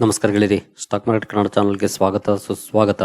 ನಮಸ್ಕಾರ ಗೆಳೆಯರಿ. Stock market Kannada ಚಾನಲ್ಗೆ ಸ್ವಾಗತ, ಸುಸ್ವಾಗತ.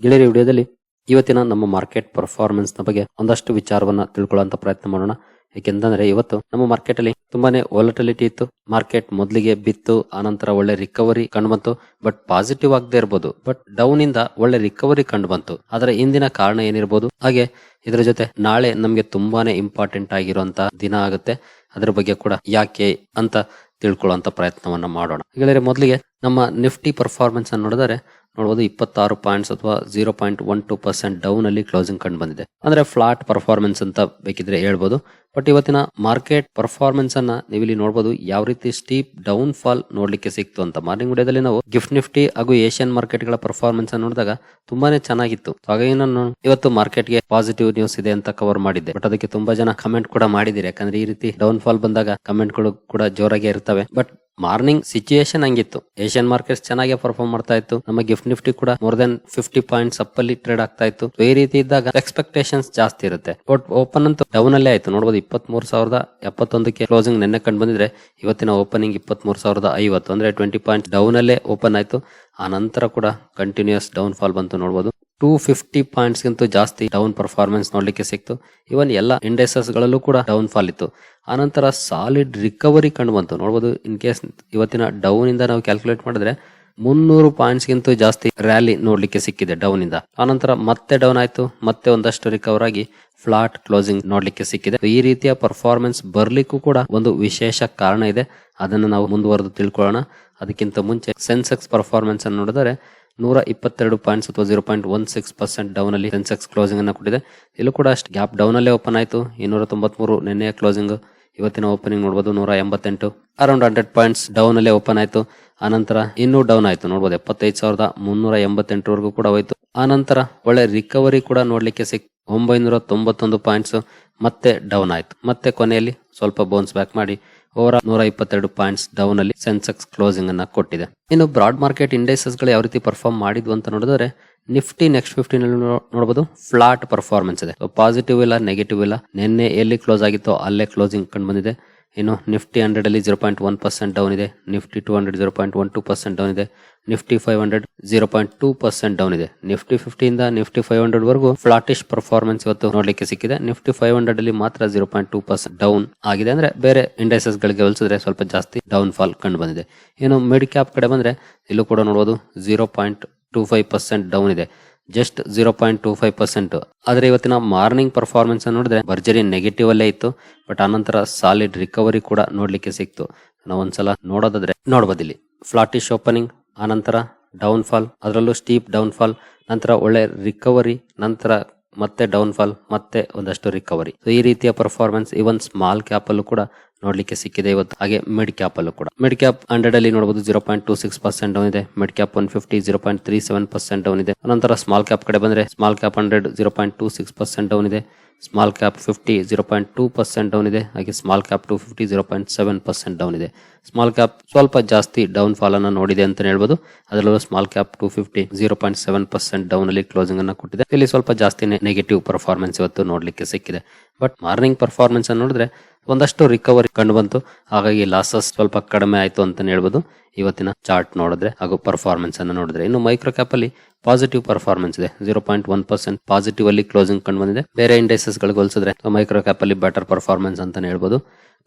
ಗೆಳೆಯರಿ, ವಿಡಿಯೋದಲ್ಲಿ ಇವತ್ತಿನ ನಮ್ಮ ಮಾರ್ಕೆಟ್ ಪರ್ಫಾರ್ಮೆನ್ಸ್ನ ಬಗ್ಗೆ ಒಂದಷ್ಟು ವಿಚಾರವನ್ನ ತಿಳ್ಕೊಳ್ಳುವಂತ ಪ್ರಯತ್ನ ಮಾಡೋಣ. ಯಾಕೆಂತಂದ್ರೆ ಇವತ್ತು ನಮ್ಮ ಮಾರ್ಕೆಟ್ ಅಲ್ಲಿ ತುಂಬಾನೇ ವಾಲಟಿಲಿಟಿ ಇತ್ತು. ಮಾರ್ಕೆಟ್ ಮೊದಲಿಗೆ ಬಿತ್ತು, ಆನಂತರ ಒಳ್ಳೆ ರಿಕವರಿ ಕಂಡು ಬಂತು ಬಟ್ ಪಾಸಿಟಿವ್ ಆಗದೆ ಇರಬಹುದು ಬಟ್ ಡೌನ್ ಇಂದ ಒಳ್ಳೆ ರಿಕವರಿ ಕಂಡು ಬಂತು ಅದರ ಇಂದಿನ ಕಾರಣ ಏನಿರಬಹುದು ಹಾಗೆ ಇದರ ಜೊತೆ ನಾಳೆ ನಮಗೆ ತುಂಬಾನೇ ಇಂಪಾರ್ಟೆಂಟ್ ಆಗಿರುವಂತ ದಿನ ಆಗುತ್ತೆ. ಅದರ ಬಗ್ಗೆ ಕೂಡ ಯಾಕೆ ಅಂತ ತಿಳ್ಕೊಳ್ಳುವಂತ ಪ್ರಯತ್ನವನ್ನ ಮಾಡೋಣ. ಗೆಳೆಯರೆ ಮೊದಲಿಗೆ ನಮ್ಮ ನಿಫ್ಟಿ ಪರ್ಫಾರ್ಮೆನ್ಸ್ ಅನ್ನು ನೋಡಿದರೆ ನೋಡಬಹುದು ಇಪ್ಪತ್ತಾರು ಪಾಯಿಂಟ್ಸ್ ಅಥವಾ zero point one two percent down ಅಲ್ಲಿ ಕ್ಲೋಸಿಂಗ್ ಕಂಡು ಬಂದಿದೆ. ಅಂದ್ರೆ ಫ್ಲಾಟ್ ಪರ್ಫಾರ್ಮೆನ್ಸ್ ಅಂತ ಬೇಕಿದ್ರೆ ಹೇಳ್ಬೋದು. ಬಟ್ ಇವತ್ತಿನ ಮಾರ್ಕೆಟ್ ಪರ್ಫಾರ್ಮೆನ್ಸ್ ಅನ್ನ ನೀವು ಇಲ್ಲಿ ನೋಡಬಹುದು ಯಾವ ರೀತಿ ಸ್ಟೀಪ್ ಡೌನ್ ಫಾಲ್ ನೋಡ್ಲಿಕ್ಕೆ ಸಿಕ್ತು ಅಂತ. ಮಾರ್ನಿಂಗ್ ವಿಡಿಯೋದಲ್ಲಿ ನಾವು ಗಿಫ್ಟ್ ನಿಫ್ಟಿ ಹಾಗೂ ಏಷ್ಯನ್ ಮಾರ್ಕೆಟ್ಗಳ ಪರ್ಫಾರ್ಮೆನ್ಸ್ ನೋಡಿದಾಗ ತುಂಬಾನೇ ಚೆನ್ನಾಗಿತ್ತು. ಹಾಗಾಗಿ ನಾನು ಇವತ್ತು ಮಾರ್ಕೆಟ್ಗೆ ಪಾಸಿಟಿವ್ ನ್ಯೂಸ್ ಇದೆ ಅಂತ ಕವರ್ ಮಾಡಿದ್ದೆ. ಬಟ್ ಅದಕ್ಕೆ ತುಂಬಾ ಜನ ಕಮೆಂಟ್ ಕೂಡ ಮಾಡಿದಿರಿ ಯಾಕಂದ್ರೆ ಈ ರೀತಿ ಡೌನ್ ಫಾಲ್ ಬಂದಾಗ ಕಮೆಂಟ್ಗಳು ಕೂಡ ಜೋರಾಗಿ ಇರ್ತವೆ. ಬಟ್ ಮಾರ್ನಿಂಗ್ ಸಿಚುಯೇಷನ್ ಹಂಗಿತ್ತು. ಏಷ್ಯನ್ ಮಾರ್ಕೆಟ್ಸ್ ಚೆನ್ನಾಗಿ ಪರ್ಫಾರ್ಮ್ ಮಾಡ್ತಾ ಇತ್ತು. ನಮ್ಮ ಗಿಫ್ಟ್ ನಿಫ್ಟಿ ಕೂಡ more than fifty points up ಅಲ್ಲಿ ಟ್ರೇಡ್ ಆಗ್ತಾ ಇತ್ತು. ಈ ರೀತಿ ಇದ್ದಾಗ ಎಕ್ಸ್ಪೆಕ್ಟೇಷನ್ಸ್ ಜಾಸ್ತಿ ಇರುತ್ತೆ. ಬಟ್ ಓಪನ್ ಅಂತೂ ಡೌನ್ ಅಲ್ಲೇ ಆಯ್ತು. ನೋಡಬಹುದು ಇಪ್ಪತ್ತ್ ಮೂರು ಸಾವಿರದ ಎಪ್ಪತ್ತೊಂದಕ್ಕೆ ಕ್ಲೋಸಿಂಗ್ ನೆನ್ನೆ ಕಂಡು ಬಂದಿದ್ರೆ ಇವತ್ತಿನ ಓಪನಿಂಗ್ ಇಪ್ಪತ್ತ್ ಮೂರು ಸಾವಿರದ ಐವತ್ತು. ಅಂದ್ರೆ ಟ್ವೆಂಟಿ ಪಾಯಿಂಟ್ ಡೌನ್ ಅಲ್ಲೇ ಓಪನ್ ಆಯ್ತು. ಆ ನಂತರ ಕೂಡ ಕಂಟಿನ್ಯೂಸ್ ಡೌನ್ ಫಾಲ್ ಬಂತು ನೋಡಬಹುದು ಟೂ ಫಿಫ್ಟಿ ಪಾಯಿಂಟ್ಸ್ ಗಿಂತ ಜಾಸ್ತಿ ಡೌನ್ ಪರ್ಫಾರ್ಮೆನ್ಸ್ ನೋಡ್ಲಿಕ್ಕೆ ಸಿಕ್ತು. ಇವನ್ ಎಲ್ಲ ಇಂಡೆಸಸ್ ಗಳಲ್ಲೂ ಕೂಡ ಡೌನ್ ಫಾಲ್ ಇತ್ತು. ಆನಂತರ ಸಾಲಿಡ್ ರಿಕವರಿ ಕಂಡು ಬಂತು. ನೋಡಬಹುದು ಇನ್ ಕೇಸ್ ಇವತ್ತಿನ ಡೌನ್ ಇಂದ ನಾವು ಕ್ಯಾಲ್ಕುಲೇಟ್ ಮಾಡಿದ್ರೆ ಮುನ್ನೂರು ಪಾಯಿಂಟ್ಸ್ ಗಿಂತ ಜಾಸ್ತಿ ರ್ಯಾಲಿ ನೋಡ್ಲಿಕ್ಕೆ ಸಿಕ್ಕಿದೆ ಡೌನ್ ಇಂದ. ಆನಂತರ ಮತ್ತೆ ಡೌನ್ ಆಯ್ತು. ಮತ್ತೆ ಒಂದಷ್ಟು ರಿಕವರ್ ಆಗಿ ಫ್ಲಾಟ್ ಕ್ಲೋಸಿಂಗ್ ನೋಡ್ಲಿಕ್ಕೆ ಸಿಕ್ಕಿದೆ. ಈ ರೀತಿಯ ಪರ್ಫಾರ್ಮೆನ್ಸ್ ಬರ್ಲಿಕ್ಕೂ ಕೂಡ ಒಂದು ವಿಶೇಷ ಕಾರಣ ಇದೆ. ಅದನ್ನು ನಾವು ಮುಂದುವರೆದು ತಿಳ್ಕೊಳ್ಳೋಣ. ಅದಕ್ಕಿಂತ ಮುಂಚೆ ಸೆನ್ಸೆಕ್ಸ್ ಪರ್ಫಾರ್ಮೆನ್ಸ್ ಅನ್ನು ನೋಡಿದರೆ ನೂರ ಇಪ್ಪತ್ತೆರಡು ಪಾಯಿಂಟ್ಸ್ ಅಥವಾ zero point one six percent down ಅಲ್ಲಿ ಸೆನ್ಸೆಕ್ಸ್ ಕ್ಲೋಸಿಂಗ್ ಅನ್ನು ಕೊಟ್ಟಿದೆ. ಇಲ್ಲೂ ಕೂಡ ಅಷ್ಟು ಗ್ಯಾಪ್ ಡೌನ್ ಅಲ್ಲೇ ಓಪನ್ ಆಯಿತು. ಇನ್ನೂರ ತೊಂಬತ್ಮೂರು ನಿನ್ನೆಯ ಕ್ಲೋಸಿಂಗ್ ಇವತ್ತಿನ ಓಪನಿಂಗ್ ನೋಡಬಹುದು ನೂರ ಎಂಬತ್ತೆಂಟು ಅರೌಂಡ್ ಹಂಡ್ರೆಡ್ ಪಾಯಿಂಟ್ಸ್ ಡೌನ್ ಅಲ್ಲೇ ಓಪನ್ ಆಯಿತು. ಆನಂತರ ಇನ್ನೂ ಡೌನ್ ಆಯಿತು. ನೋಡಬಹುದು ಎಪ್ಪತ್ತೈದು ಸಾವಿರದ ಮುನ್ನೂರ ಎಂಬತ್ತೆಂಟರವರೆಗೂ ಕೂಡ ಹೋಯಿತು. ಆನಂತರ ಒಳ್ಳೆ ರಿಕವರಿ ಕೂಡ ನೋಡಲಿಕ್ಕೆ ಸಿಕ್ ಒಂಬೈನೂರ ತೊಂಬತ್ತೊಂದು ಪಾಯಿಂಟ್ಸ್ ಮತ್ತೆ ಡೌನ್ ಆಯಿತು. ಮತ್ತೆ ಕೊನೆಯಲ್ಲಿ ಸ್ವಲ್ಪ ಬೌನ್ಸ್ ಬ್ಯಾಕ್ ಮಾಡಿ. ಓವರ್ ನೂರ ಇಪ್ಪತ್ತೆರಡು ಪಾಯಿಂಟ್ಸ್ ಡೌನ್ ಅಲ್ಲಿ ಸೆನ್ಸೆಕ್ಸ್ ಕ್ಲೋಸಿಂಗ್ ಅನ್ನ ಕೊಟ್ಟಿದೆ. ಇನ್ನು ಬ್ರಾಡ್ ಮಾರ್ಕೆಟ್ ಇಂಡೆಕ್ಸಸ್ಗಳು ಯಾವ ರೀತಿ ಪರ್ಫಾರ್ಮ್ ಮಾಡಿದ್ವು ಅಂತ ನೋಡಿದ್ರೆ, ನಿಫ್ಟಿ ನೆಕ್ಸ್ಟ್ ಫಿಫ್ಟೀನ್ ಅಲ್ಲಿ ನೋಡಬಹುದು ಫ್ಲಾಟ್ ಪರ್ಫಾರ್ಮೆನ್ಸ್ ಇದೆ. ಪಾಸಿಟಿವ್ ಇಲ್ಲ ನೆಗೆಟಿವ್ ಇಲ್ಲ, ನಿನ್ನೆ ಎಲ್ಲಿ ಕ್ಲೋಸ್ ಆಗಿತ್ತೋ ಅಲ್ಲೇ ಕ್ಲೋಸಿಂಗ್ ಕಂಡು ಬಂದಿದೆ. ಇನ್ನು ನಿಫ್ಟಿ ಹಂಡ್ರೆಡ್ ಅಲ್ಲಿ zero point one percent down ಇದೆ. Nifty two hundred zero point one two percent down ಇದೆ. Nifty five hundred zero point two percent down ಇದೆ. ನಿಫ್ಟಿ ಫಿಫ್ಟಿಯಿಂದ ನಿಫ್ಟಿ ಫೈವ್ ಹಂಡ್ರೆಡ್ ವರೆಗೂ ಫ್ಲಾಟಿಶ್ ಪರ್ಫಾರ್ಮೆನ್ಸ್ ಇವತ್ತು ನೋಡಲಿಕ್ಕೆ ಸಿಕ್ಕಿದೆ. ನಿಫ್ಟಿ ಫೈವ್ ಹಂಡ್ರೆಡ್ ಅಲ್ಲಿ ಮಾತ್ರ zero point two percent down ಆಗಿದೆ ಅಂದ್ರೆ ಬೇರೆ ಇಂಡೈಸಸ್ ಗಳಿಗೆ ಹೋಲಿಸಿದ್ರೆ ಸ್ವಲ್ಪ ಜಾಸ್ತಿ ಡೌನ್ ಫಾಲ್ ಕಂಡು ಬಂದಿದೆ. ಏನು ಮಿಡ್ ಕ್ಯಾಪ್ ಕಡೆ ಬಂದ್ರೆ ಇಲ್ಲೂ ಕೂಡ ನೋಡಬಹುದು zero point two five percent down ಇದೆ. Just zero point two five percent ಆದರೆ ಇವತ್ತಿನ ಮಾರ್ನಿಂಗ್ ಪರ್ಫಾರ್ಮೆನ್ಸ್ ನೋಡಿದ್ರೆ ಭರ್ಜರಿ ನೆಗೆಟಿವ್ ಅಲ್ಲೇ ಇತ್ತು ಬಟ್ ಆನಂತರ ಸಾಲಿಡ್ ರಿಕವರಿ ಕೂಡ ನೋಡ್ಲಿಕ್ಕೆ ಸಿಕ್ತು. ನಾವು ಒಂದ್ಸಲ ನೋಡೋದಾದ್ರೆ ನೋಡಬಹುದು ಇಲ್ಲಿ ಫ್ಲಾಟಿಶ್ ಓಪನಿಂಗ್ ಆನಂತರ ಡೌನ್ ಫಾಲ್ ಅದರಲ್ಲೂ ಸ್ಟೀಪ್ ಡೌನ್ ಫಾಲ್ ನಂತರ ಒಳ್ಳೆ ರಿಕವರಿ ನಂತರ ಮತ್ತೆ ಡೌನ್ ಫಾಲ್ ಮತ್ತೆ ಒಂದಷ್ಟು ರಿಕವರಿ ಈ ರೀತಿಯ ಪರ್ಫಾರ್ಮೆನ್ಸ್ ಈವನ್ ಸ್ಮಾಲ್ ಕ್ಯಾಪ್ ಅಲ್ಲೂ ಕೂಡ ನೋಡ್ಲಿಕ್ಕೆ ಸಿಕ್ಕಿದೆ ಇವತ್ತು. ಹಾಗೆ ಮಿಡ್ ಕ್ಯಾಪ್ ಅಲ್ಲೂ ಕೂಡ. ಮಿಡ್ ಕ್ಯಾಪ್ ಹಂಡ್ರೆಡ್ ಅಲ್ಲಿ ನೋಡಬಹುದು zero point two six percent down ಇದೆ. Mid cap one fifty zero point three seven percent down ಇದೆ. ನಂತರ ಸ್ಮಾಲ್ ಕ್ಯಾಪ್ ಕಡೆ ಬಂದ್ರೆ small cap hundred zero point two six percent down ಇದೆ. Small cap fifty zero point two percent down ಇದೆ. ಹಾಗೆ small cap two fifty zero point seven percent down ಇದೆ. Small cap ಸ್ವಲ್ಪ ಜಾಸ್ತಿ ಡೌನ್ ಫಾಲ್ ಅನ್ನ ನೋಡಿದೆ ಅಂತ ಹೇಳ್ಬೋದು. ಅದರಲ್ಲೂ small cap two fifty zero point seven percent down ಅಲ್ಲಿ ಕ್ಲೋಸಿಂಗ್ ಅನ್ನ ಕೊಟ್ಟಿದೆ. ಇಲ್ಲಿ ಸ್ವಲ್ಪ ಜಾಸ್ತಿನೇ ನೆಗೆಟಿವ್ ಪರ್ಫಾರ್ಮೆನ್ಸ್ ಇವತ್ತು ನೋಡ್ಲಿಕ್ಕೆ ಸಿಕ್ಕಿದೆ. ಬಟ್ ಮಾರ್ನಿಂಗ್ ಪರ್ಫಾರ್ಮೆನ್ಸ್ ಅನ್ನು ನೋಡಿದ್ರೆ ಒಂದಷ್ಟು ರಿಕವರಿ ಕಂಡು ಬಂತು. ಹಾಗಾಗಿ ಲಾಸಸ್ ಸ್ವಲ್ಪ ಕಡಿಮೆ ಆಯಿತು ಅಂತ ಹೇಳ್ಬೋದು. ಇವತ್ತಿನ ಚಾರ್ಟ್ ನೋಡಿದ್ರೆ ಹಾಗೂ ಪರ್ಫಾರ್ಮೆನ್ಸ್ ಅನ್ನು ನೋಡಿದ್ರೆ ಇನ್ನು ಮೈಕ್ರೋ ಕ್ಯಾಪ್ ಅಲ್ಲಿ ಪಾಸಿಟಿವ್ ಪರ್ಫಾರ್ಮೆನ್ಸ್ ಇದೆ. Zero point one percent positive ಅಲ್ಲಿ ಕ್ಲೋಸಿಂಗ್ ಕಂಡು ಬಂದಿದೆ. ಬೇರೆ ಇಂಡೈಸಸ್ ಗಳಿಗೆ ಹೋಲಿಸಿದ್ರೆ ಮೈಕ್ರೋ ಕ್ಯಾಪ್ ಅಲ್ಲಿ ಬೆಟರ್ ಪರ್ಫಾರ್ಮೆನ್ಸ್ ಅಂತ ಹೇಳ್ಬೋದು.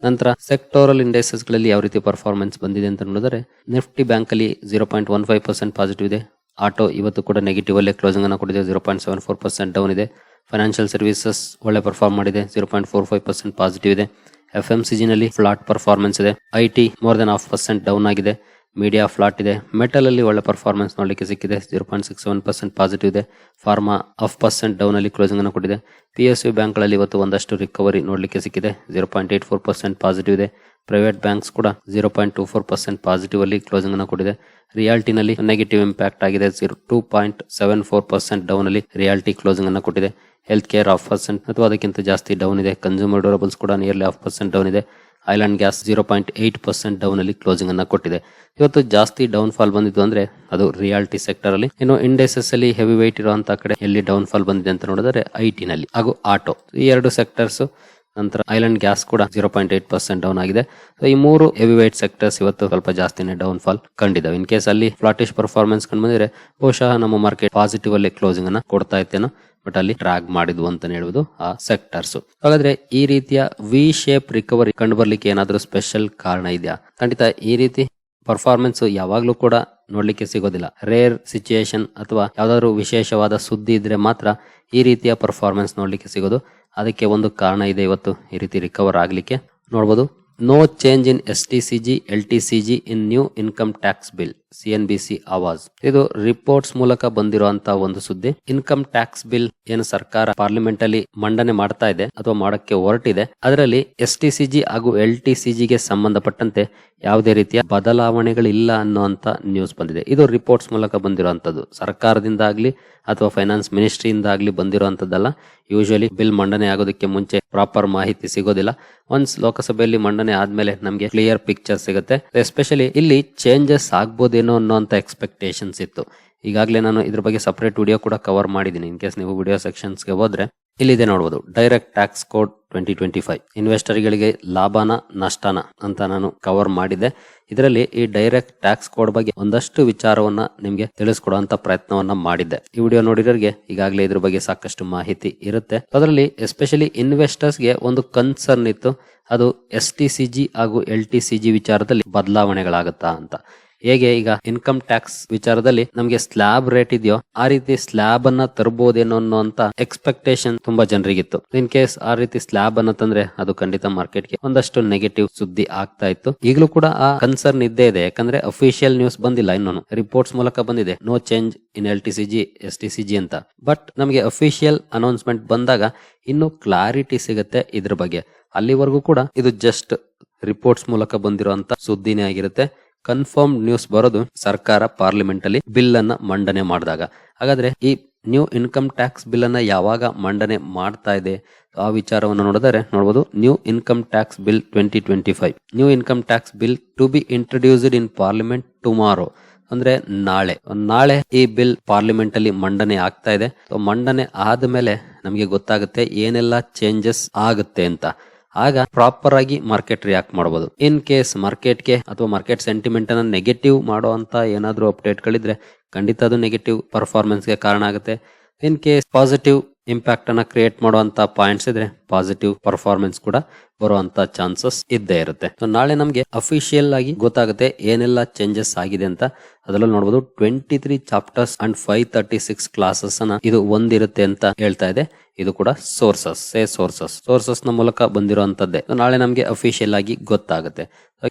ನಂತರ ಸೆಕ್ಟೋರಲ್ ಇಂಡೈಸಸ್ಗಳಲ್ಲಿ ಯಾವ ರೀತಿ ಪರ್ಫಾರ್ಮೆನ್ಸ್ ಬಂದಿದೆ ಅಂತ ನೋಡಿದ್ರೆ ನಿಫ್ಟಿ ಬ್ಯಾಂಕ್ ಅಲ್ಲಿ zero point one five percent positive ಇದೆ. ಆಟೋ ಇವತ್ತು ಕೂಡ ನೆಗೆಟಿವ್ ಅಲ್ಲೇ ಕ್ಲೋಸಿಂಗ್ ಅನ್ನು ಕೊಟ್ಟಿದೆ. Zero point seven four percent down ಇದೆ. ಫೈನಾನ್ಷಿಯಲ್ ಸರ್ವಿಸಸ್ ಒಳ್ಳೆ ಪರ್ಫಾರ್ಮ್ ಮಾಡಿದೆ. Zero point four five percent positive ಇದೆ. ಎಫ್ ಎಂ ಸಿ ನಲ್ಲಿ ಫ್ಲಾಟ್ ಪರ್ಫಾರ್ಮೆನ್ಸ್ ಇದೆ. I T more than half percent down ಆಗಿದೆ. ಮೀಡಿಯಾ ಫ್ಲಾಟ್ ಇದೆ. ಮೆಟಲ್ ಅಲ್ಲಿ ಒಳ್ಳೆ ಪರ್ಫಾರ್ಮೆನ್ಸ್ ನೋಡಲಿಕ್ಕೆ ಸಿಕ್ಕಿದೆ. Zero point six seven percent positive ಇದೆ. ಫಾರ್ಮಾ ಆಫ್ ಪರ್ಸೆಂಟ್ ಡೌನ್ ಅಲ್ಲಿ ಕ್ಲೋಸಿಂಗ್ ಅನ್ನು ಕೊಟ್ಟಿದೆ. ಪಿ ಎಸ್ ಯು ಬ್ಯಾಂಕ್ಗಳಲ್ಲಿ ಇವತ್ತು ಒಂದಷ್ಟು ರಿಕವರಿ ನೋಡಲಿಕ್ಕೆ ಸಿಕ್ಕಿದೆ. Zero point eight four percent positive ಇದೆ. ಪ್ರೈವೇಟ್ ಬ್ಯಾಂಕ್ಸ್ ಕೂಡ zero point two four percent positive ಅಲ್ಲಿ ಕ್ಲೋಸಿಂಗ್ ಅನ್ನು ಕೊಟ್ಟಿದೆ. ರಿಯಾಲ್ಟಿನಲ್ಲಿ ನೆಗೆಟಿವ್ ಇಂಪ್ಯಾಕ್ಟ್ ಆಗಿದೆ. Zero two point seven four percent down ಅಲ್ಲಿ ರಿಯಾಲ್ಟಿ ಕ್ಲೋಸಿಂಗ್ ಅನ್ನು ಕೊಟ್ಟಿದೆ. ಹೆಲ್ತ್ ಕೇರ್ ಆಫ್ ಪರ್ಸೆಂಟ್ ಅಥವಾ ಅದಕ್ಕಿಂತ ಜಾಸ್ತಿ ಡೌನ್ ಇದೆ. ಕನ್ಸ್ಯೂಮರ್ ಡ್ಯೂರಬಲ್ಸ್ ಕೂಡ ನಿಯರ್ಲಿ ಆಫ್ ಪರ್ಸೆಂಟ್ ಡೌನ್ ಇದೆ. Oil and gas zero point eight percent down ಅಲ್ಲಿ ಕ್ಲೋಸಿಂಗ್ ಅನ್ನ ಕೊಟ್ಟಿದೆ. ಇವತ್ತು ಜಾಸ್ತಿ ಡೌನ್ ಫಾಲ್ ಬಂದಿದ್ದು ಅಂದ್ರೆ ಅದು ರಿಯಾಲಿಟಿ ಸೆಕ್ಟರ್ ಅಲ್ಲಿ. ಇನ್ನು ಇಂಡೆಸಸ್ ಅಲ್ಲಿ ಹೆವಿ ವೈಟ್ ಇರುವಂತಹ ಕಡೆ ಎಲ್ಲಿ ಡೌನ್ ಫಾಲ್ ಬಂದಿದೆ ಅಂತ ನೋಡಿದ್ರೆ ಐ ಟಿ ನಲ್ಲಿ ಹಾಗೂ ಆಟೋ ಈ ಎರಡು ಸೆಕ್ಟರ್ಸ್ ನಂತರ ಐಲ್ಯಾಂಡ್ ಗ್ಯಾಸ್ ಕೂಡ zero point eight percent down ಆಗಿದೆ. ಸೊ ಈ ಮೂರು ಹೆವಿ ವೈಟ್ ಸೆಕ್ಟರ್ಸ್ ಇವತ್ತು ಸ್ವಲ್ಪ ಜಾಸ್ತಿನೇ ಡೌನ್ ಫಾಲ್ ಕಂಡಿದ್ದಾವೆ. ಇನ್ ಕೇಸ್ ಅಲ್ಲಿ ಫ್ಲಾಟಿಶ್ ಪರ್ಫಾರ್ಮೆನ್ಸ್ ಕಂಡು ಬಂದಿದ್ರೆ ಬಹುಶಃ ನಮ್ಮ ಮಾರ್ಕೆಟ್ ಪಾಸಿಟಿವ್ ಅಲ್ಲಿ ಕ್ಲೋಸಿಂಗ್ ಅನ್ನ ಕೊಡ್ತಾ ಇತ್ತೇನೋ. ಬಟ್ ಅಲ್ಲಿ ಟ್ರಾಗ್ ಮಾಡಿದ್ವು ಅಂತ ಹೇಳುವುದು ಆ ಸೆಕ್ಟರ್ಸ್. ಹಾಗಾದ್ರೆ ಈ ರೀತಿಯ ವಿ ಶೇಪ್ ರಿಕವರಿ ಕಂಡು ಬರ್ಲಿಕ್ಕೆ ಏನಾದರೂ ಸ್ಪೆಷಲ್ ಕಾರಣ ಇದೆಯಾ? ಖಂಡಿತ ಈ ರೀತಿ ಪರ್ಫಾರ್ಮೆನ್ಸ್ ಯಾವಾಗ್ಲೂ ಕೂಡ ನೋಡ್ಲಿಕ್ಕೆ ಸಿಗೋದಿಲ್ಲ. ರೇರ್ ಸಿಚುಯೇಷನ್ ಅಥವಾ ಯಾವ್ದಾದ್ರು ವಿಶೇಷವಾದ ಸುದ್ದಿ ಇದ್ರೆ ಮಾತ್ರ ಈ ರೀತಿಯ ಪರ್ಫಾರ್ಮೆನ್ಸ್ ನೋಡ್ಲಿಕ್ಕೆ ಸಿಗೋದು. ಅದಕ್ಕೆ ಒಂದು ಕಾರಣ ಇದೆ ಇವತ್ತು ಈ ರೀತಿ ರಿಕವರ್ ಆಗ್ಲಿಕ್ಕೆ. ನೋಡ್ಬೋದು. No change in S T C G L T C G in new income tax bill C N B C Awaaz. ಇದು ರಿಪೋರ್ಟ್ಸ್ ಮೂಲಕ ಬಂದಿರುವಂತಹ ಒಂದು ಸುದ್ದಿ. ಇನ್ಕಮ್ ಟ್ಯಾಕ್ಸ್ ಬಿಲ್ ಏನು ಸರ್ಕಾರ ಪಾರ್ಲಿಮೆಂಟ್ ಅಲ್ಲಿ ಮಂಡನೆ ಮಾಡ್ತಾ ಇದೆ ಅಥವಾ ಮಾಡಕ್ಕೆ ಹೊರಟಿದೆ. ಅದರಲ್ಲಿ ಎಸ್ ಟಿ ಸಿ ಜಿ ಹಾಗೂ ಎಲ್ ಟಿ ಸಿ ಜಿಗೆ ಸಂಬಂಧಪಟ್ಟಂತೆ ಯಾವುದೇ ರೀತಿಯ ಬದಲಾವಣೆಗಳು ಇಲ್ಲ ಅನ್ನುವಂತ ನ್ಯೂಸ್ ಬಂದಿದೆ. ಇದು ರಿಪೋರ್ಟ್ಸ್ ಮೂಲಕ ಬಂದಿರುವಂತದ್ದು. ಸರ್ಕಾರದಿಂದ ಆಗ್ಲಿ ಅಥವಾ ಫೈನಾನ್ಸ್ ಮಿನಿಸ್ಟ್ರಿಯಿಂದ ಆಗ್ಲಿ ಬಂದಿರುವಂತದ್ದಲ್ಲ. ಯೂಶಲಿ ಬಿಲ್ ಮಂಡನೆ ಆಗೋದಕ್ಕೆ ಮುಂಚೆ ಪ್ರಾಪರ್ ಮಾಹಿತಿ ಸಿಗೋದಿಲ್ಲ. ಒನ್ಸ್ ಲೋಕಸಭೆಯಲ್ಲಿ ಮಂಡನೆ ಆದ್ಮೇಲೆ ನಮಗೆ ಕ್ಲಿಯರ್ ಪಿಕ್ಚರ್ ಸಿಗುತ್ತೆ. ಎಸ್ಪೆಷಲಿ ಇಲ್ಲಿ ಚೇಂಜಸ್ ಆಗ್ಬೋದೇನೋ ಅನ್ನೋಂತ ಎಕ್ಸ್ಪೆಕ್ಟೇಷನ್ಸ್ ಇತ್ತು. ಈಗಾಗಲೇ ನಾನು ಇದ್ರ ಬಗ್ಗೆ ಸಪ್ರೇಟ್ ವಿಡಿಯೋ ಕೂಡ ಕವರ್ ಮಾಡಿದ್ದೀನಿ. ಇನ್ ಕೇಸ್ ನೀವು ವಿಡಿಯೋ ಸೆಕ್ಷನ್ಸ್ಗೆ ಹೋದ್ರೆ, ಇಲ್ಲಿದೆ ನೋಡ್ಬೋದು. Direct tax code twenty twenty five ಇನ್ವೆಸ್ಟರ್ಗಳಿಗೆ ಲಾಭನ ನಷ್ಟನ ಅಂತ ನಾನು ಕವರ್ ಮಾಡಿದ್ದೆ ಇದರಲ್ಲಿ ಈ ಡೈರೆಕ್ಟ್ ಟ್ಯಾಕ್ಸ್ ಕೋಡ್ ಬಗ್ಗೆ ಒಂದಷ್ಟು ವಿಚಾರವನ್ನ ನಿಮಗೆ ತಿಳಿಸ್ಕೊಡುವಂತ ಪ್ರಯತ್ನವನ್ನ ಮಾಡಿದ್ದೆ. ಈ ವಿಡಿಯೋ ನೋಡಿರೋರಿಗೆ ಈಗಾಗಲೇ ಇದ್ರ ಬಗ್ಗೆ ಸಾಕಷ್ಟು ಮಾಹಿತಿ ಇರುತ್ತೆ. ಅದರಲ್ಲಿ ಎಸ್ಪೆಷಲಿ ಇನ್ವೆಸ್ಟರ್ಸ್ಗೆ ಒಂದು ಕನ್ಸರ್ನ್ ಇತ್ತು. ಅದು ಎಸ್ ಟಿ ಸಿ ಜಿ ಹಾಗೂ ಎಲ್ ಟಿ ಸಿ ಜಿ ವಿಚಾರದಲ್ಲಿ ಬದಲಾವಣೆಗಳಾಗುತ್ತಾ ಅಂತ. ಹೇಗೆ ಈಗ ಇನ್ಕಮ್ ಟ್ಯಾಕ್ಸ್ ವಿಚಾರದಲ್ಲಿ ನಮಗೆ ಸ್ಲ್ಯಾಬ್ ರೇಟ್ ಇದೆಯೋ ಆ ರೀತಿ ಸ್ಲ್ಯಾಬ್ ಅನ್ನ ತರಬಹುದೇನೋ ಅನ್ನೋಂತ ಎಕ್ಸ್ಪೆಕ್ಟೇಷನ್ ತುಂಬಾ ಜನರಿಗಿತ್ತು. ಇನ್ ಕೇಸ್ ಆ ರೀತಿ ಸ್ಲ್ಯಾಬ್ ಅನ್ನ ತಂದ್ರೆ ಅದು ಖಂಡಿತ ಮಾರ್ಕೆಟ್ಗೆ ಒಂದಷ್ಟು ನೆಗೆಟಿವ್ ಸುದ್ದಿ ಆಗ್ತಾ ಇತ್ತು. ಈಗಲೂ ಕೂಡ ಆ ಕನ್ಸರ್ನ್ ಇದ್ದೇ ಇದೆ. ಯಾಕಂದ್ರೆ ಅಫಿಷಿಯಲ್ ನ್ಯೂಸ್ ಬಂದಿಲ್ಲ ಇನ್ನೂ ರಿಪೋರ್ಟ್ಸ್ ಮೂಲಕ ಬಂದಿದೆ. No change in L T C G S T C G ಅಂತ. ಬಟ್ ನಮಗೆ ಅಫಿಷಿಯಲ್ ಅನೌನ್ಸ್ಮೆಂಟ್ ಬಂದಾಗ ಇನ್ನು ಕ್ಲಾರಿಟಿ ಸಿಗುತ್ತೆ ಇದ್ರ ಬಗ್ಗೆ. ಅಲ್ಲಿವರೆಗೂ ಕೂಡ ಇದು ಜಸ್ಟ್ ರಿಪೋರ್ಟ್ಸ್ ಮೂಲಕ ಬಂದಿರುವಂತ ಸುದ್ದಿನೇ ಆಗಿರುತ್ತೆ. ಕನ್ಫರ್ಮ್ ನ್ಯೂಸ್ ಬರೋದು ಸರ್ಕಾರ ಪಾರ್ಲಿಮೆಂಟ್ ಅಲ್ಲಿ ಬಿಲ್ ಅನ್ನ ಮಂಡನೆ ಮಾಡಿದಾಗ. ಹಾಗಾದ್ರೆ ಈ ನ್ಯೂ ಇನ್ಕಮ್ ಟ್ಯಾಕ್ಸ್ ಬಿಲ್ ಅನ್ನ ಯಾವಾಗ ಮಂಡನೆ ಮಾಡ್ತಾ ಇದೆ ಆ ವಿಚಾರವನ್ನು ನೋಡಿದರೆ ನೋಡಬಹುದು new income tax bill twenty twenty five new income tax bill to be introduced in parliament tomorrow ಅಂದ್ರೆ ನಾಳೆ. ನಾಳೆ ಈ ಬಿಲ್ ಪಾರ್ಲಿಮೆಂಟ್ ಅಲ್ಲಿ ಮಂಡನೆ ಆಗ್ತಾ ಇದೆ. ಮಂಡನೆ ಆದ್ಮೇಲೆ ನಮಗೆ ಗೊತ್ತಾಗುತ್ತೆ ಏನೆಲ್ಲ ಚೇಂಜಸ್ ಆಗುತ್ತೆ ಅಂತ. ಆಗ ಪ್ರಾಪರ್ ಆಗಿ ಮಾರ್ಕೆಟ್ ರಿಯಾಕ್ಟ್ ಮಾಡಬಹುದು ಇನ್ ಕೇಸ್ ಮಾರ್ಕೆಟ್ಗೆ ಅಥವಾ ಮಾರ್ಕೆಟ್ ಸೆಂಟಿಮೆಂಟ್ ಅನ್ನ ನೆಗೆಟಿವ್ ಮಾಡುವಂತ ಏನಾದ್ರೂ ಅಪ್ಡೇಟ್ ಗಳಿದ್ರೆ ಖಂಡಿತ ಅದು ನೆಗೆಟಿವ್ ಪರ್ಫಾರ್ಮೆನ್ಸ್ಗೆ ಕಾರಣ ಆಗುತ್ತೆ. ಇನ್ ಕೇಸ್ ಪಾಸಿಟಿವ್ ಇಂಪ್ಯಾಕ್ಟ್ ಅನ್ನ ಕ್ರಿಯೇಟ್ ಮಾಡುವಂತ ಪಾಯಿಂಟ್ಸ್ ಇದ್ರೆ ಪಾಸಿಟಿವ್ ಪರ್ಫಾರ್ಮೆನ್ಸ್ ಕೂಡ ಬರುವಂತ ಚಾನ್ಸಸ್ ಇದ್ದೇ ಇರುತ್ತೆ. ಸೊ ನಾಳೆ ನಮಗೆ ಅಫಿಷಿಯಲ್ ಆಗಿ ಗೊತ್ತಾಗುತ್ತೆ ಏನೆಲ್ಲ ಚೇಂಜಸ್ ಆಗಿದೆ ಅಂತ. ಅದರಲ್ಲಿ ನೋಡಬಹುದು twenty three chapters and five thirty six clauses ಅನ್ನ ಇದು ಒಂದಿರುತ್ತೆ ಅಂತ ಹೇಳ್ತಾ ಇದೆ. ಇದು ಕೂಡ ಸೋರ್ಸಸ್ ಸೇ ಸೋರ್ಸಸ್ ಸೋರ್ಸಸ್ನ ಮೂಲಕ ಬಂದಿರುವಂತದ್ದೇ ನಾಳೆ ನಮಗೆ ಅಫಿಷಿಯಲ್ ಆಗಿ ಗೊತ್ತಾಗುತ್ತೆ.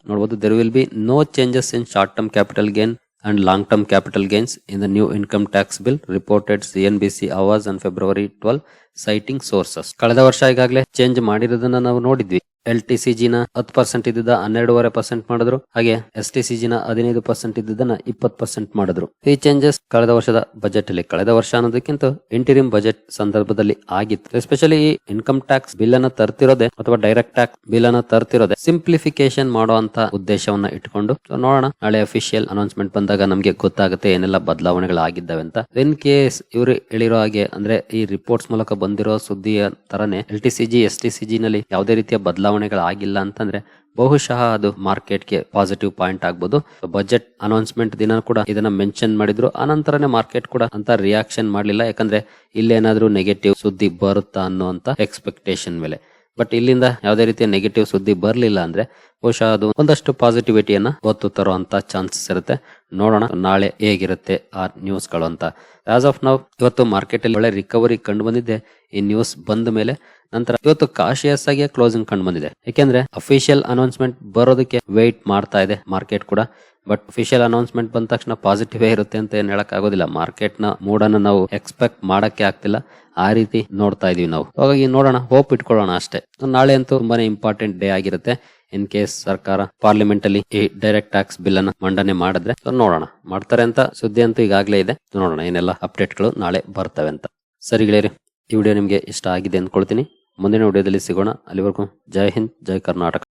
ನೋಡಬಹುದು there will be no changes in short term capital gain and long-term capital gains in the new income tax bill reported CNBC hours on February 12 citing sources. ಕಳೆದ ವರ್ಷ ಈಗಾಗಲೇ ಚೇಂಜ್ ಮಾಡಿರೋದನ್ನ ನಾವು ನೋಡಿದ್ವಿ ಎಲ್ ಟಿ ಸಿ ಜಿನ ಹತ್ತು percent ಇದ್ದಿದ್ದ ಹನ್ನೆರಡೂವರೆ percent ಮಾಡಿದ್ರು. ಹಾಗೆ ಎಸ್ ಟಿ ಸಿ ಜಿನ ಹದಿನೈದು ಪರ್ಸೆಂಟ್ ಇದ್ದಿದ್ದನ್ನ ಇಪ್ಪತ್ತು ಪರ್ಸೆಂಟ್ ಮಾಡಿದ್ರು. ಈ ಚೇಂಜಸ್ ಕಳೆದ ವರ್ಷದ ಬಜೆಟ್ ಅಲ್ಲಿ, ಕಳೆದ ವರ್ಷ ಅನ್ನೋದಕ್ಕಿಂತ ಇಂಟಿರಿಮ್ ಬಜೆಟ್ ಸಂದರ್ಭದಲ್ಲಿ ಆಗಿತ್ತು. ಎಸ್ಪೆಷಲಿ ಈ ಇನ್ಕಮ್ ಟ್ಯಾಕ್ಸ್ ಬಿಲ್ ಅನ್ನ ತರ್ತಿರೋದೆ ಅಥವಾ ಡೈರೆಕ್ಟ್ ಟ್ಯಾಕ್ಸ್ ಬಿಲ್ ಅನ್ನ ತರ್ತಿರೋದೆ ಸಿಂಪ್ಲಿಫಿಕೇಶನ್ ಮಾಡುವಂತ ಉದ್ದೇಶವನ್ನ ಇಟ್ಕೊಂಡು. ನೋಡೋಣ. ನಾಳೆ ಅಫಿಷಿಯಲ್ ಅನೌನ್ಸ್ಮೆಂಟ್ ಬಂದಾಗ ನಮಗೆ ಗೊತ್ತಾಗುತ್ತೆ ಏನೆಲ್ಲ ಬದಲಾವಣೆಗಳಾಗಿದ್ದಾವೆ ಅಂತ. ಇನ್ ಕೇಸ್ ಇವರು ಹೇಳಿರೋ ಹಾಗೆ, ಅಂದ್ರೆ ಈ ರಿಪೋರ್ಟ್ಸ್ ಮೂಲಕ ಬಂದಿರೋ ಸುದ್ದಿಯ ತರನೇ L T C G, S T C G ನಲ್ಲಿ ಯಾವುದೇ ರೀತಿಯ ಬದಲಾವಣೆಗಳಾಗಿಲ್ಲ ಅಂತಂದ್ರೆ ಬಹುಶಃ ಅದು ಮಾರ್ಕೆಟ್ಗೆ ಪಾಸಿಟಿವ್ ಪಾಯಿಂಟ್ ಆಗ್ಬೋದು. ಬಜೆಟ್ ಅನೌನ್ಸ್ಮೆಂಟ್ ದಿನ ಕೂಡ ಇದನ್ನ ಮೆನ್ಷನ್ ಮಾಡಿದ್ರು. ಅನಂತರನೇ ಮಾರ್ಕೆಟ್ ಕೂಡ ಅಂತ ರಿಯಾಕ್ಷನ್ ಮಾಡಲಿಲ್ಲ. ಯಾಕಂದ್ರೆ ಇಲ್ಲೇನಾದ್ರೂ ನೆಗೆಟಿವ್ ಸುದ್ದಿ ಬರುತ್ತಾ ಅನ್ನುವಂತ ಎಕ್ಸ್ಪೆಕ್ಟೇಷನ್ ಮೇಲೆ. ಬಟ್ ಇಲ್ಲಿಂದ ಯಾವುದೇ ರೀತಿಯ ನೆಗೆಟಿವ್ ಸುದ್ದಿ ಬರಲಿಲ್ಲ ಅಂದ್ರೆ ಬಹುಶಃ ಅದು ಒಂದಷ್ಟು ಪಾಸಿಟಿವಿಟಿಯನ್ನ ಒತ್ತು ತರುವಂತ ಚಾನ್ಸಸ್ ಇರುತ್ತೆ. ನೋಡೋಣ ನಾಳೆ ಹೇಗಿರುತ್ತೆ ಆ ನ್ಯೂಸ್ಗಳು ಅಂತ. ಆಸ್ ಆಫ್ ನಾವು ಇವತ್ತು ಮಾರ್ಕೆಟ್ ಅಲ್ಲಿ ಒಳ್ಳೆ ರಿಕವರಿ ಕಂಡು ಬಂದಿದೆ ಈ ನ್ಯೂಸ್ ಬಂದ ಮೇಲೆ ನಂತರ ಇವತ್ತು ಕಾಶಿಯಸ್ ಆಗಿ ಕ್ಲೋಸಿಂಗ್ ಕಂಡು ಬಂದಿದೆ ಯಾಕೆಂದ್ರೆ ಅಫಿಷಿಯಲ್ ಅನೌನ್ಸ್ಮೆಂಟ್ ಬರೋದಕ್ಕೆ ವೇಟ್ ಮಾಡ್ತಾ ಇದೆ ಮಾರ್ಕೆಟ್ ಕೂಡ. ಬಟ್ ಅಫಿಷಿಯಲ್ ಅನೌನ್ಸ್ಮೆಂಟ್ ಬಂದ ತಕ್ಷಣ ಪಾಸಿಟಿವ್ ಇರುತ್ತೆ ಅಂತ ಏನು ಹೇಳಕ್ ಆಗೋದಿಲ್ಲ. ಮಾರ್ಕೆಟ್ನ ಮೂಡನ್ನ ನಾವು ಎಕ್ಸ್ಪೆಕ್ಟ್ ಮಾಡಕ್ಕೆ ಆಗ್ತಿಲ್ಲ. ಆ ರೀತಿ ನೋಡ್ತಾ ಇದೀವಿ ನಾವು. ಹಾಗಾಗಿ ನೋಡೋಣ ಹೋಪ್ ಇಟ್ಕೊಳ್ಳೋಣ ಅಷ್ಟೇ. ನಾಳೆ ಅಂತೂ ತುಂಬಾನೇ ಇಂಪಾರ್ಟೆಂಟ್ ಡೇ ಆಗಿರುತ್ತೆ. ಇನ್ ಕೇಸ್ ಸರ್ಕಾರ ಪಾರ್ಲಿಮೆಂಟ್ ಅಲ್ಲಿ ಈ ಡೈರೆಕ್ಟ್ ಟ್ಯಾಕ್ಸ್ ಬಿಲ್ ಅನ್ನ ಮಂಡನೆ ಮಾಡಿದ್ರೆ ನೋಡೋಣ. ಮಾಡ್ತಾರೆ ಅಂತ ಸುದ್ದಿ ಅಂತೂ ಈಗಾಗಲೇ ಇದೆ. ನೋಡೋಣ ಏನೆಲ್ಲ ಅಪ್ಡೇಟ್ಗಳು ನಾಳೆ ಬರ್ತವೆ ಅಂತ. ಸರಿ ಗೆಳೆಯರಿ, ಈ ವಿಡಿಯೋ ನಿಮಗೆ ಇಷ್ಟ ಆಗಿದೆ ಅಂದ್ಕೊಳ್ತೀನಿ. ಮುಂದಿನ ವಿಡಿಯೋದಲ್ಲಿ ಸಿಗೋಣ. ಅಲ್ಲಿವರೆಗೂ ಜೈ ಹಿಂದ್, ಜೈ ಕರ್ನಾಟಕ.